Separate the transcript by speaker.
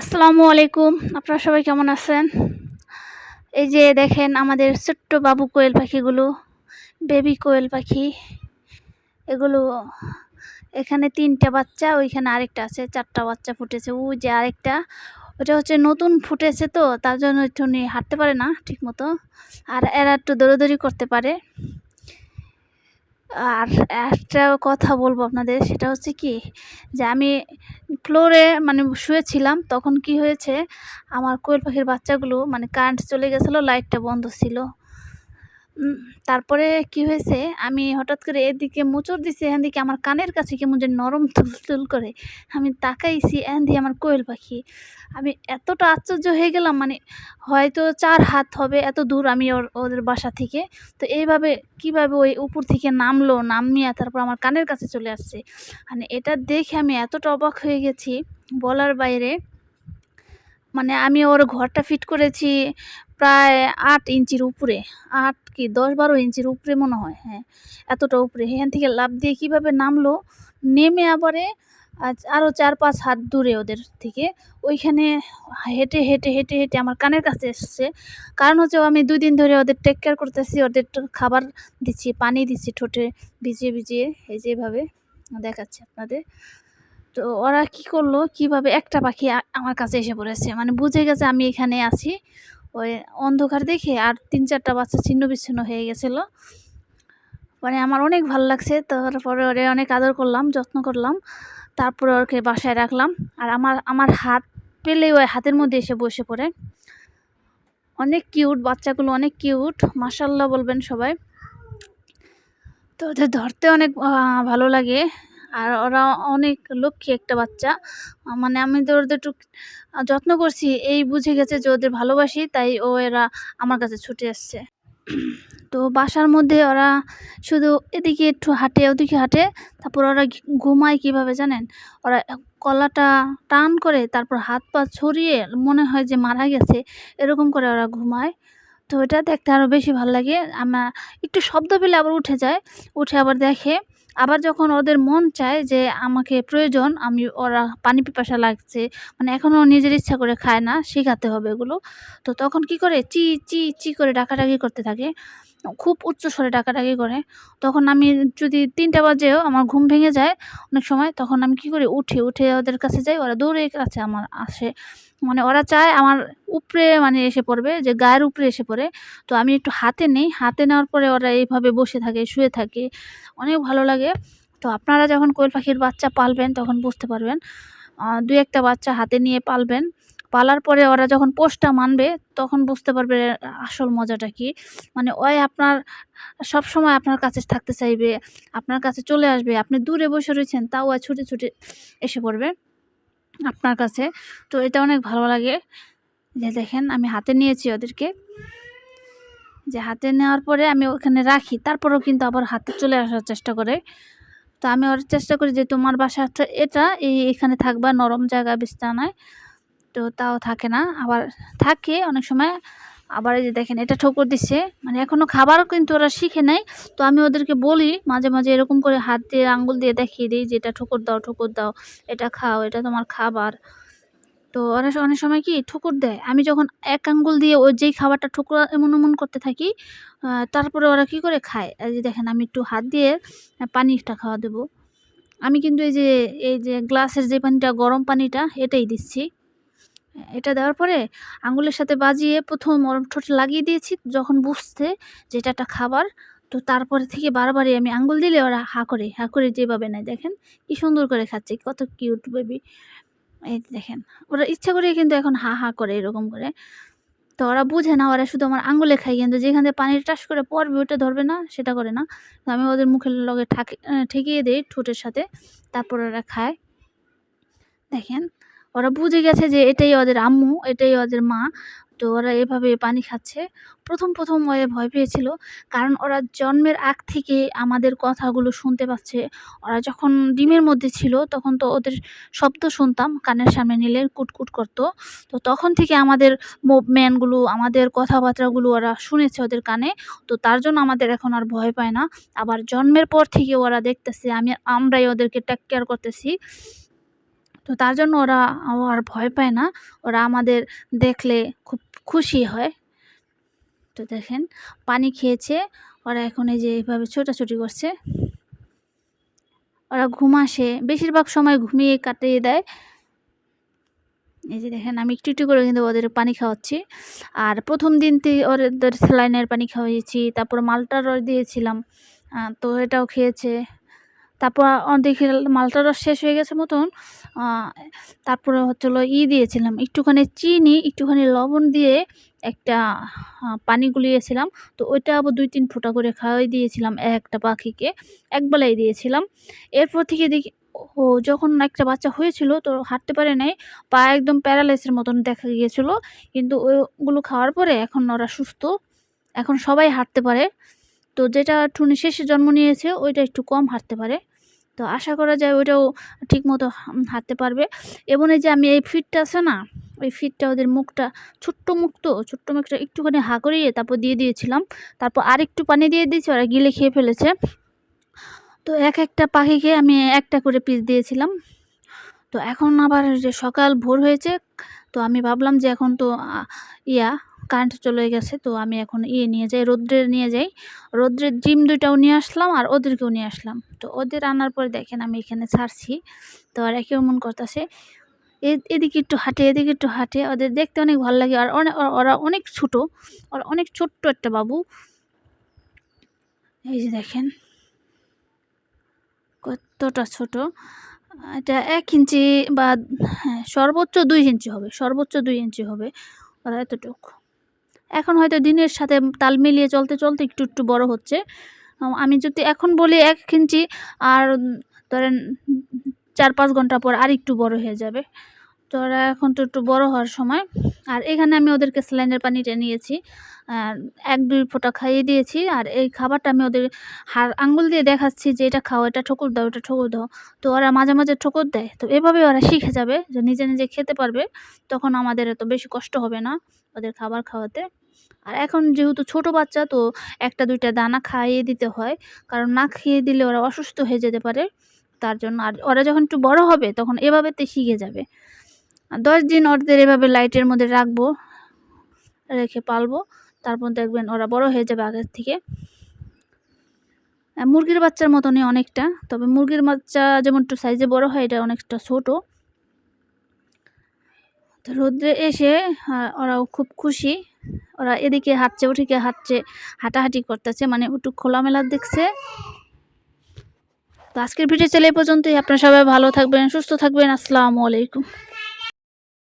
Speaker 1: আসসালামু আলাইকুম। আপনারা সবাই কেমন আছেন? এই যে দেখেন আমাদের ছোট্ট বাবু কোয়েল পাখিগুলো, বেবি কোয়েল পাখি। এগুলো, এখানে তিনটা বাচ্চা, ওইখানে আরেকটা আছে, চারটা বাচ্চা ফুটেছে। ওই যে আরেকটা, ওটা হচ্ছে নতুন ফুটেছে তো, তার জন্য একটু হাঁটতে পারে না ঠিক মতো আর এরা একটু দৌড়াদৌড়ি করতে পারে। আর একটা কথা বলব আপনাদের, সেটা হচ্ছে কি যে আমি ফ্লোরে মানে শুয়েছিলাম, তখন কি হয়েছে, আমার কোয়েল পাখির বাচ্চাগুলো মানে কারেন্ট চলে গেছিল লাইটটা বন্ধ ছিল। তারপরে কি হয়েছে? আমি হঠাৎ করে এদিকে মোচড় দিছি এখান দিকে আমার কানের কাছে কেমন যে নরম তুল করে। আমি তাকাইছি এখান দিয়ে আমার কোয়েল পাখি। আমি এতটা আশ্চর্য হয়ে গেলাম মানে হয়তো চার হাত হবে এত দূর আমি ওর, ওদের বাসা থেকে। তো এইভাবে কীভাবে ওই উপর থেকে নামলো, নামিয়ে তারপর আমার কানের কাছে চলে আসছে। মানে এটা দেখে আমি এতটা অবাক হয়ে গেছি বলার বাইরে। মানে আমি ওর ঘরটা ফিট করেছি প্রায় আট ইঞ্চির উপরে, আট কি দশ বারো ইঞ্চির উপরে মনে হয় হ্যাঁ এতটা উপরে। এখান থেকে লাফ দিয়ে কীভাবে নামলো? নেমে আবারে আরও চার পাঁচ হাত দূরে ওদের থেকে। ওইখানে হেঁটে হেঁটে হেঁটে হেঁটে আমার কানের কাছে এসছে। কারণ হচ্ছে আমি দুই দিন ধরে ওদের টেক কেয়ার করতেছি, ওদের খাবার দিচ্ছি, পানি দিচ্ছি ঠোঁটে, ভিজিয়ে ভিজিয়ে, এই যেভাবে দেখাচ্ছি আপনাদের। তো ওরা কি করল? কীভাবে একটা পাখি আমার কাছে এসে পড়েছে। মানে বুঝে গেছে আমি এখানে আছি। ওই অন্ধকার দেখে আর তিন চারটা বাচ্চা ছিন্ন বিচ্ছিন্ন হয়ে গেছিল। মানে আমার অনেক ভালো লাগছে, তারপরে ওরে অনেক আদর করলাম, যত্ন করলাম, তারপরে ওকে বাসায় রাখলাম। আর আমার আমার হাত পেলে ওই হাতের মধ্যে এসে বসে পড়ে। অনেক কিউট বাচ্চাগুলো অনেক কিউট মাসাল্লাহ বলবেন সবাই। তো ওদের ধরতে অনেক ভালো লাগে। আর ওরা অনেক লক্ষ্মী একটা বাচ্চা। মানে আমি তো ওদের যত্ন করছি, এই বুঝে গেছে যে ওদের ভালোবাসি, তাই ও এরা আমার কাছে ছুটে আসছে। তো বাসার মধ্যে ওরা শুধু এদিকে একটু হাঁটে, ওদিকে হাঁটে, তারপর ওরা ঘুমায় কীভাবে জানেন? ওরা কলাটা টান করে, তারপর হাত পা ছড়িয়ে মনে হয় যে মারা গেছে, এরকম করে ওরা ঘুমায়। তো এটা দেখতে আরও বেশি ভালো লাগে। আমার একটু শব্দ পেলে আবার উঠে যায়, উঠে আবার দেখে। আবার যখন ওদের মন চায় যে আমাকে প্রয়োজন, আমি, ওরা পানি পিপাসা লাগছে মানে এখনও নিজের ইচ্ছা করে খায় না, শেখাতে হবে এগুলো। তো তখন কি করে? চি চি চি করে ডাকাডাকি করতে থাকে। খুব উচ্চ স্বরে ডাকাডাকি করে। তখন আমি যদি তিনটা বাজেও আমার ঘুম ভেঙে যায় অনেক সময়, তখন আমি কি করি? উঠি, উঠে ওদের কাছে যাই, ওরা দৌড়ে কাছে আমার আসে। মানে ওরা চায় আমার উপরে মানে এসে পড়বে, যে গায়ের উপরে এসে পড়ে। তো আমি একটু হাতে নেই, হাতে নেওয়ার পরে ওরা এইভাবে বসে থাকে, শুয়ে থাকে। অনেক ভালো লাগে। তো আপনারা যখন কোয়েল পাখির বাচ্চা পালবেন, তখন বুঝতে পারবেন দু একটা বাচ্চা হাতে নিয়ে পালবেন। পালার পরে ওরা যখন পোষটা মানবে, তখন বুঝতে পারবে আসল মজাটা কি। মানে ওই আপনার সব সময় আপনার কাছে থাকতে চাইবে, আপনার কাছে চলে আসবে, আপনি দূরে বসে রয়েছেন, তাও ছুটে ছুটে এসে পড়বে আপনার কাছে। তো এটা অনেক ভালো লাগে। যে দেখেন, আমি হাতে নিয়েছি ওদেরকে। যে হাতে নেওয়ার পরে আমি ওখানে রাখি, তারপরেও কিন্তু আবার হাতে চলে আসার চেষ্টা করে। তো আমি ওর চেষ্টা করি যে, তোমার বাসাটা এটা, এই এখানে থাকবা, নরম জায়গা, বিছানায়। তো তাও থাকে না। আবার থাকে অনেক সময়। আবার এই যে দেখেন, এটা ঠোকর দিচ্ছে মানে এখনও খাবারও কিন্তু ওরা শিখে নেয় তো আমি ওদেরকে বলি, মাঝে মাঝে এরকম করে হাত দিয়ে আঙ্গুল দিয়ে দেখিয়ে দিই যে, এটা ঠোকর দাও ঠোকর দাও। এটা খাও, এটা তোমার খাবার। তো অনেক অনেক সময় কি ঠোকর দেয়। আমি যখন এক আঙ্গুল দিয়ে ওই যেই খাবারটা ঠোকর এমন এমন করতে থাকি তারপরে ওরা কি করে খায়? এই যে দেখেন, আমি একটু হাত দিয়ে পানিটা খাওয়া দেবো। আমি কিন্তু এই যে এই যে গ্লাসের যে পানিটা, গরম পানিটা, এটাই দিচ্ছি। এটা দেওয়ার পরে আঙুলের সাথে বাজিয়ে প্রথম ওর ঠোঁটে লাগিয়ে দিয়েছি যখন বুঝতে যে এটা একটা খাবার, তো তারপরে থেকে বারবারই আমি আঙুল দিলে ওরা হা করে হা করে যেভাবে নেয়। দেখেন কি সুন্দর করে খাচ্ছে, কত কিউট বেবি এই দেখেন, ওরা ইচ্ছা করে কিন্তু এখন হা হা করে এরকম করে। তো ওরা বুঝে না, ওরা শুধু আমার আঙুলে খায় কিন্তু যেখান থেকে পানির টাস করে পড়বে ওটা ধরবে না, সেটা করে না। তো আমি ওদের মুখের লগে ঠেকিয়ে দিই ঠোঁটের সাথে, তারপর ওরা খায়। দেখেন ওরা বুঝে গেছে যে এটাই ওদের আম্মু, এটাই ওদের মা, তো ওরা এভাবে পানি খাচ্ছে। প্রথম প্রথম ওরা ভয় পেয়েছিল, কারণ ওরা জন্মের আগ থেকে আমাদের কথাগুলো শুনতে পাচ্ছে। ওরা যখন ডিমের মধ্যে ছিল, তখন তো ওদের শব্দ শুনতাম, কানের সামনে নিলে কুটকুট করতো। তো তখন থেকে আমাদের মুভমেন্টগুলো, আমাদের কথাবার্তাগুলো ওরা শুনেছে ওদের কানে, তো তার জন্য আমাদের এখন আর ভয় পায় না। আবার জন্মের পর থেকে ওরা দেখতেছে, আমি আমরাই ওদেরকে টেক কেয়ার করতেছি। তো তার জন্য ওরা আর ভয় পায় না। ওরা আমাদের দেখলে খুব খুশি হয়। তো দেখেন, পানি খেয়েছে। ওরা এখন এই যে এইভাবে ছোটাছুটি করছে। ওরা ঘুম আসে। বেশিরভাগ সময় ঘুমিয়ে কাটিয়ে দেয়। এই যে দেখেন, আমি একটু একটু করে কিন্তু ওদের পানি খাওয়াচ্ছি। আর প্রথম দিন ওদের স্যালাইনের পানি খাওয়াইছি। তারপর মালটার রস দিয়েছিলাম তো এটাও খেয়েছে। তারপর দেখি মালটার রস শেষ হয়ে গেছে মতন তারপরে হচ্ছে হলো ই দিয়েছিলাম, একটুখানি চিনি, একটুখানি লবণ দিয়ে একটা পানি গুলিয়েছিলাম, তো ওইটা আবার দুই তিন ফোঁটা করে খাওয়াই দিয়েছিলাম একটা পাখিকে একবেলাই দিয়েছিলাম। এরপর থেকে দেখি, ও যখন একটা বাচ্চা হয়েছিল তো হাঁটতে পারে নাই, পা একদম প্যারালাইসের মতন দেখা গিয়েছিল, কিন্তু ওইগুলো খাওয়ার পরে এখন ওরা সুস্থ, এখন সবাই হাঁটতে পারে। তো যেটা ঠুনি শেষে জন্ম নিয়েছে, ওইটা একটু কম হাঁটতে পারে। তো আশা করা যায় ওইটাও ঠিক মতো হাঁটতে পারবে। এবং এই যে আমি এই ফিটটা আছে না, ওই ফিটটা ওদের মুখটা ছোট্ট মুখ তো, ছোট্ট মুখটা একটুখানি হা করিয়ে তারপর দিয়ে দিয়েছিলাম। তারপর আর একটু পানি দিয়ে দিয়েছি, ওরা গিলে খেয়ে ফেলেছে। তো এক একটা পাখিকে আমি একটা করে পিস দিয়েছিলাম। তো এখন আবার যে সকাল ভোর হয়েছে, তো আমি ভাবলাম যে এখন তো ইয়া কারেন্ট চলে গেছে, তো আমি এখন ইয়ে নিয়ে যাই রোদ্রে নিয়ে যাই। রোদ্রের ডিম দুইটাও নিয়ে আসলাম আর ওদেরকেও নিয়ে আসলাম। তো ওদের আনার পরে দেখেন আমি এখানে ছাড়ছি, তো আর একেও মন করতেছে। এদিকে একটু হাঁটে, এদিকে একটু হাঁটে, ওদের দেখতে অনেক ভালো লাগে। আর অনেক ওরা অনেক ছোটো, ওরা অনেক ছোট্ট একটা বাবু। এই যে দেখেন, কতটা ছোট। এটা এক ইঞ্চি বা হ্যাঁ সর্বোচ্চ দুই ইঞ্চি হবে, সর্বোচ্চ দুই ইঞ্চি হবে, ওরা এতটুকু। এখন হয়তো দিনের সাথে তাল মিলিয়ে চলতে চলতে একটু একটু বড় হচ্ছে। আমি যদি এখন বলি এক ইঞ্চি আর ধরেন চার পাঁচ ঘণ্টা পর আর একটু বড় হয়ে যাবে। তোরা এখন তো একটু বড় হওয়ার সময়। আর এখানে আমি ওদেরকে স্যালাইনের পানিটা নিয়েছি এক দুই ফোঁটা খাইয়ে দিয়েছি, আর এই খাবারটা আমি ওদের হার আঙ্গুল দিয়ে দেখাচ্ছি যে এটা খাও, এটা ঠোকর দাও, এটা ঠোকর দাও। তো ওরা মাঝে মাঝে ঠোকর দেয়, তো এভাবে ওরা শিখে যাবে যে নিজে নিজে খেতে পারবে, তখন আমাদের এত বেশি কষ্ট হবে না ওদের খাবার খাওয়াতে। আর এখন যেহেতু ছোট বাচ্চা, তো একটা দুইটা দানা খাইয়ে দিতে হয়, কারণ না খেয়ে দিলে ওরা অসুস্থ হয়ে যেতে পারে, তার জন্য আর ওরা যখন একটু বড় হবে, তখন এভাবেতে শিখে যাবে। দশ দিন ওদের এভাবে লাইটের মধ্যে রাখব, রেখে পালবো, তারপর দেখবেন ওরা বড় হয়ে যাবে আগের থেকে। মুরগির বাচ্চার মতনই অনেকটা, তবে মুরগির বাচ্চা যেমন একটু সাইজে বড় হয়, এটা অনেকটা ছোট। তো রোদ্রে এসে ওরাও খুব খুশি। ওরা এদিকে হাঁটছে, ওদিকে হাঁটছে, হাঁটাহাঁটি করতেছে মানে একটু খোলামেলা দেখছে। তো আজকের ভিডিও চলে এই পর্যন্তই। আপনারা সবাই ভালো থাকবেন, সুস্থ থাকবেন। আসসালামু আলাইকুম।